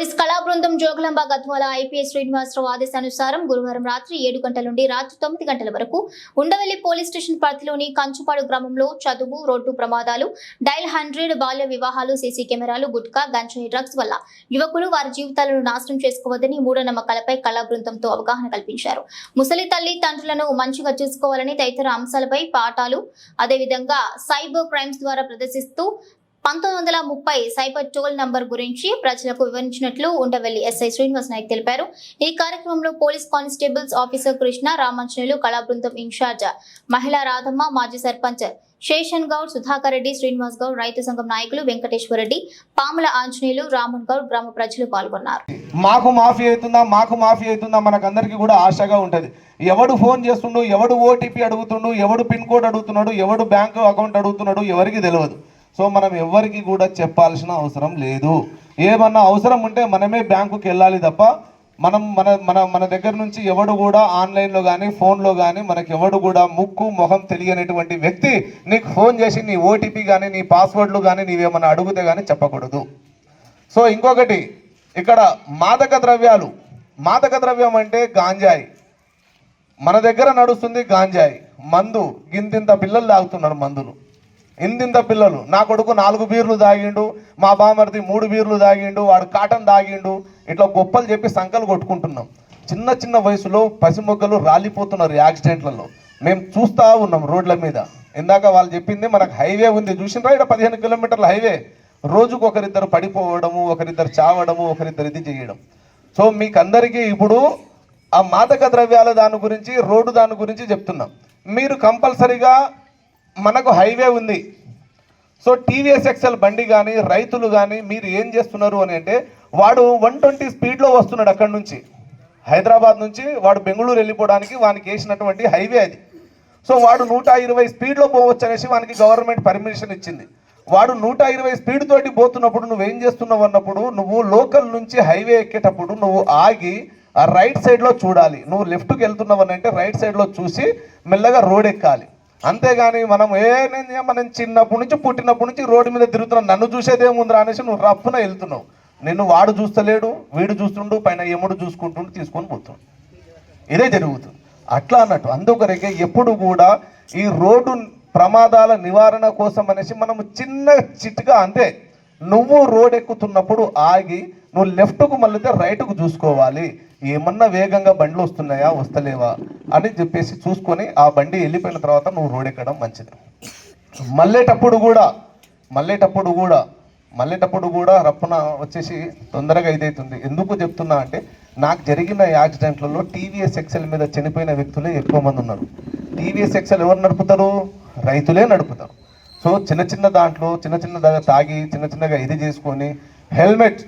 Police కళా బృందం Jogulamba Gadwal IPS Srinivasarao ఆదేశానుసారం గురువారం రాత్రి ఏడు గంటల నుండి రాత్రి తొమ్మిది గంటల వరకు ఉండవల్లి పోలీస్ స్టేషన్ పరిధిలోని కంచుపాడు గ్రామంలో చదువు రోడ్డు ప్రమాదాలు డైల్ హండ్రెడ్ బాల్య వివాహాలు సీసీ కెమెరాలు గుట్కా గంజాయి డ్రగ్స్ వల్ల యువకులు వారి జీవితాలను నాశనం చేసుకోవద్దని మూఢనమ్మకాలపై కళా బృందంతో అవగాహన కల్పించారు. ముసలి తల్లి తండ్రులను మంచిగా చూసుకోవాలని తదితర అంశాలపై పాఠాలు అదేవిధంగా సైబర్ క్రైమ్స్ ద్వారా ప్రదర్శిస్తూ పంతొమ్మిది వందల ముప్పై సైబర్ టోల్ నంబర్ గురించి ప్రజలకు వివరించినట్లు ఉండవల్లి ఎస్ఐ శ్రీనివాస్ నాయక్ తెలిపారు. ఈ కార్యక్రమంలో police constables officer Krishna Ramanjaneyulu కళా బృందం ఇన్ఛార్జ్ మహిళా రాధమ్మ మాజీ సర్పంచ్ శేషన్ గౌడ్ సుధాకర్ రెడ్డి శ్రీనివాస్ గౌడ్ రైతు సంఘం నాయకులు వెంకటేశ్వర రెడ్డి పాముల ఆంజనేయులు రామన్ గౌడ్ గ్రామ ప్రజలు పాల్గొన్నారు. మాకు మాఫీ అవుతుందా? మాకు మాఫీ అవుతుందా? మనకందరికీ కూడా ఆశగా ఉంటుంది. ఎవడు ఫోన్ చేస్తుండు ఎవడు ఓటీపీ అడుగుతుండు ఎవడు పిన్ కోడ్ అడుగుతున్నాడు ఎవడు బ్యాంకు అకౌంట్ అడుగుతున్నాడు ఎవరికి తెలియదు సో మనం ఎవరికి కూడా చెప్పాల్సిన అవసరం లేదు. ఏమన్నా అవసరం ఉంటే మనమే బ్యాంకుకి వెళ్ళాలి తప్ప మనం మన మన మన దగ్గర నుంచి ఎవడు కూడా ఆన్లైన్లో కానీ ఫోన్లో కానీ మనకి ఎవడు కూడా ముక్కు మొహం తెలియనటువంటి వ్యక్తి నీకు ఫోన్ చేసి నీ ఓటీపీ కానీ నీ పాస్వర్డ్లు కానీ నీవేమన్నా అడిగితే కానీ చెప్పకూడదు. సో ఇంకొకటి ఇక్కడ మాదక ద్రవ్యాలు. మాదక ద్రవ్యం అంటే గాంజాయి. మన దగ్గర నడుస్తుంది గాంజాయి. మందు. గింతింత పిల్లలు తాగుతున్నారు మందులు. ఇందింత పిల్లలు నా కొడుకు నాలుగు బీర్లు తాగిండు మా బామర్ది మూడు బీర్లు తాగిండు వాడు కాటన్ తాగిండు ఇట్లా గొప్పలు చెప్పి సంకలు కొట్టుకుంటున్నాం. చిన్న చిన్న వయసులో పసిమొగ్గలు రాలిపోతున్నారు యాక్సిడెంట్లలో. మేము చూస్తూ ఉన్నాం రోడ్ల మీద. ఇందాక వాళ్ళు చెప్పింది మనకు హైవే ఉంది. చూసినరా ఇక్కడ పదిహేను కిలోమీటర్ల హైవే. రోజుకు ఒకరిద్దరు పడిపోవడము ఒకరిద్దరు చావడము ఒకరిద్దరు ఇది చేయడం. సో మీకు అందరికీ ఇప్పుడు ఆ మాదక ద్రవ్యాల దాని గురించి రోడ్డు దాని గురించి చెప్తున్నాం. మీరు కంపల్సరీగా మనకు హైవే ఉంది. సో టీవీఎస్ ఎక్సెల్ బండి కానీ రైతులు కానీ మీరు ఏం చేస్తున్నారు అని అంటే వాడు వన్ ట్వంటీ స్పీడ్లో వస్తున్నాడు అక్కడి నుంచి. హైదరాబాద్ నుంచి వాడు బెంగళూరు వెళ్ళిపోవడానికి వానికి వేసినటువంటి హైవే అది. సో వాడు నూట ఇరవై స్పీడ్లో పోవచ్చు అనేసి వానికి గవర్నమెంట్ పర్మిషన్ ఇచ్చింది. వాడు నూట ఇరవై స్పీడ్ తోటి పోతున్నప్పుడు నువ్వేం చేస్తున్నావు అన్నప్పుడు నువ్వు లోకల్ నుంచి హైవే ఎక్కేటప్పుడు నువ్వు ఆగి ఆ రైట్ సైడ్లో చూడాలి. నువ్వు లెఫ్ట్కి వెళ్తున్నావు అని అంటే రైట్ సైడ్లో చూసి మెల్లగా రోడ్ ఎక్కాలి. అంతేగాని మనం ఏ నేను మనం చిన్నప్పటి నుంచి పుట్టినప్పటి నుంచి రోడ్డు మీద తిరుగుతున్నాం. నన్ను చూసేదేముందిరా అనేసి నువ్వు రప్పున వెళ్తున్నావు. నిన్ను వాడు చూస్తలేడు వీడు చూస్తుండు పైన ఎముడు చూసుకుంటుండు తీసుకొని పోతుండు. ఇదే జరుగుతుంది. అట్లా అన్నట్టు అందుకొరకే ఎప్పుడు కూడా ఈ రోడ్డు ప్రమాదాల నివారణ కోసం అనేసి మనము చిన్న చిట్గా అంతే. నువ్వు రోడ్ ఎక్కుతున్నప్పుడు ఆగి నువ్వు లెఫ్ట్కు మళ్ళీ రైట్కు చూసుకోవాలి. ఏమన్నా వేగంగా బండ్లు వస్తున్నాయా వస్తలేవా అని చెప్పేసి చూసుకొని ఆ బండి వెళ్ళిపోయిన తర్వాత నువ్వు రోడ్ ఎక్కడం మంచిది. మళ్ళేటప్పుడు కూడా మళ్ళేటప్పుడు కూడా మళ్ళేటప్పుడు కూడా రప్పున వచ్చేసి తొందరగా ఇదైతుంది. ఎందుకు చెప్తున్నా అంటే నాకు జరిగిన యాక్సిడెంట్లలో టీవీఎస్ ఎక్సెల్ మీద చనిపోయిన వ్యక్తులే ఎక్కువ మంది ఉన్నారు. టీవీఎస్ ఎక్సెల్ ఎవరు నడుపుతారు? రైతులే నడుపుతారు. సో చిన్న చిన్న దాంట్లో చిన్న చిన్న తాగి చిన్న చిన్నగా ఇది చేసుకొని హెల్మెట్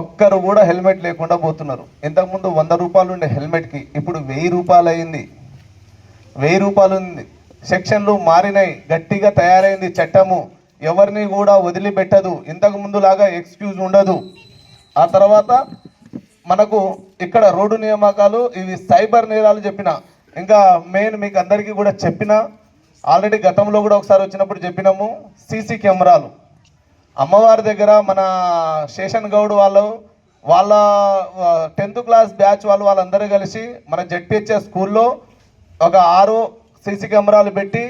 ఒక్కరు కూడా హెల్మెట్ లేకుండా పోతున్నారు. ఇంతకుముందు వంద రూపాయలు ఉండే హెల్మెట్కి ఇప్పుడు వెయ్యి రూపాయలు అయింది వెయ్యి రూపాయలు ఉంది సెక్షన్లు మారినాయి గట్టిగా తయారైంది చట్టము. ఎవరిని కూడా వదిలిపెట్టదు. ఇంతకు ముందులాగా ఎక్స్క్యూజ్ ఉండదు. ఆ తర్వాత మనకు ఇక్కడ రోడ్డు నియామకాలు ఇవి సైబర్ నేరాలు చెప్పిన. ఇంకా మెయిన్ మీకు అందరికీ కూడా చెప్పిన. ఆల్రెడీ గతంలో కూడా ఒకసారి వచ్చినప్పుడు చెప్పినాము సీసీ కెమెరాలు. అమ్మవారి దగ్గర మన శేషన్ గౌడ్ వాళ్ళు వాళ్ళ టెన్త్ క్లాస్ బ్యాచ్ వాళ్ళు వాళ్ళందరూ కలిసి మన జడ్పిహెచ్ఎస్ స్కూల్లో ఒక ఆరు సీసీ కెమెరాలు పెట్టి